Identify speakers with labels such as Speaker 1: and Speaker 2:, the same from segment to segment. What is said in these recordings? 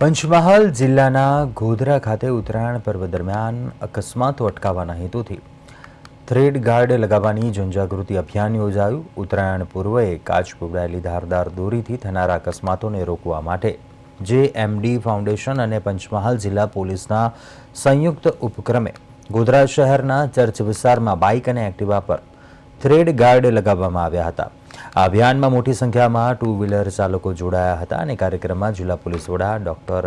Speaker 1: પંચમહાલ જિલ્લાના ગોધરા ખાતે ઉત્તરાયણ પર્વ દરમિયાન અકસ્માતો અટકાવવાના હેતુથી થ્રેડ ગાર્ડ લગાવવાની જનજાગૃતિ અભિયાન યોજાયું. ઉત્તરાયણ પૂર્વે કાચ પીવડાયેલી ધારદાર દોરીથી થનારા અકસ્માતોને રોકવા માટે જે એમડી ફાઉન્ડેશન અને પંચમહાલ જિલ્લા પોલીસના સંયુક્ત ઉપક્રમે ગોધરા શહેરના ચર્ચ વિસ્તારમાં બાઇક અને એક્ટિવા પર થ્રેડ ગાર્ડ લગાવવામાં આવ્યા હતા. આ અભિયાનમાં મોટી સંખ્યામાં ટુ વ્હીલર ચાલકો જોડાયા હતા અને કાર્યક્રમમાં જિલ્લા પોલીસ વડા ડોક્ટર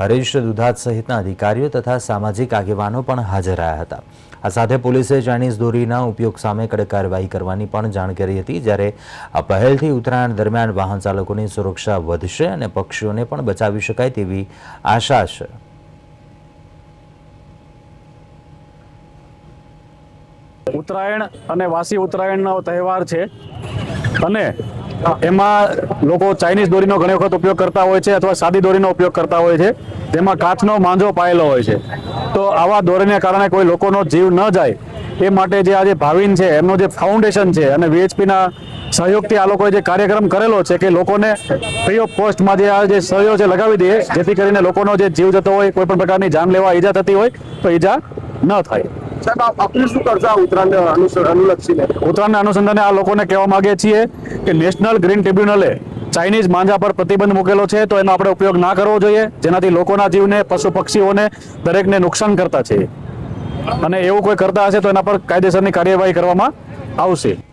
Speaker 1: હરીશ દુધાત સહિતના અધિકારીઓ તથા સામાજિક આગેવાનો પણ હાજર રહ્યા હતા. આ સાથે પોલીસે ચાઇનીઝ દોરીના ઉપયોગ સામે કડક કાર્યવાહી કરવાની પણ જાણ કરી હતી, જ્યારે આ પહેલથી ઉત્તરાયણ દરમિયાન વાહન ચાલકોની સુરક્ષા વધશે અને પક્ષીઓને પણ બચાવી શકાય તેવી આશા છે.
Speaker 2: ઉત્તરાયણ અને વાસી ઉત્તરાયણનો તહેવાર છે. અને એમાં લોકો ચાઇનીઝ દોરીનો ઘણી વખત ઉપયોગ કરતા હોય છે અથવા સાદી દોરીનો ઉપયોગ કરતા હોય છે. જેમાં કાચનો માંજો પાયેલો હોય છે. તો આવા દોરીને કારણે કોઈ લોકોનો જીવ ન જાય એ માટે જે આજે ભાવિન છે, એમનો જે ફાઉન્ડેશન છે અને વીએચપીના સહયોગથી આ લોકોએ જે કાર્યક્રમ કરેલો છે કે લોકોને ઓફ કોસ્ટમાં જે આ જે સહયોગ છે લગાવી દઈએ, જેથી કરીને લોકોનો જે જીવ જતો હોય, કોઈ પણ પ્રકારની જાન લેવા ઈજા થતી હોય, તો ઈજા ન થાય.
Speaker 3: સાહેબ, આપ આપણે શું કરશો ઉત્તરાયણ અનુલક્ષીને?
Speaker 2: ઉત્તરાયણના અનુસંધાને આ લોકોને કહેવા માંગીએ છીએ કે નેશનલ ગ્રીન ટ્રિબ્યુનલે ચાઇનીઝ માંજા પર પ્રતિબંધ મૂકેલો છે, તો એનો આપણે ઉપયોગ ના કરવો જોઈએ. જેનાથી લોકોના જીવને, પશુ પક્ષીઓને દરેકને નુકસાન કરતા છે. અને એવું કોઈ કરતા હશે તો એના પર કાયદેસરની કાર્યવાહી કરવામાં આવશે.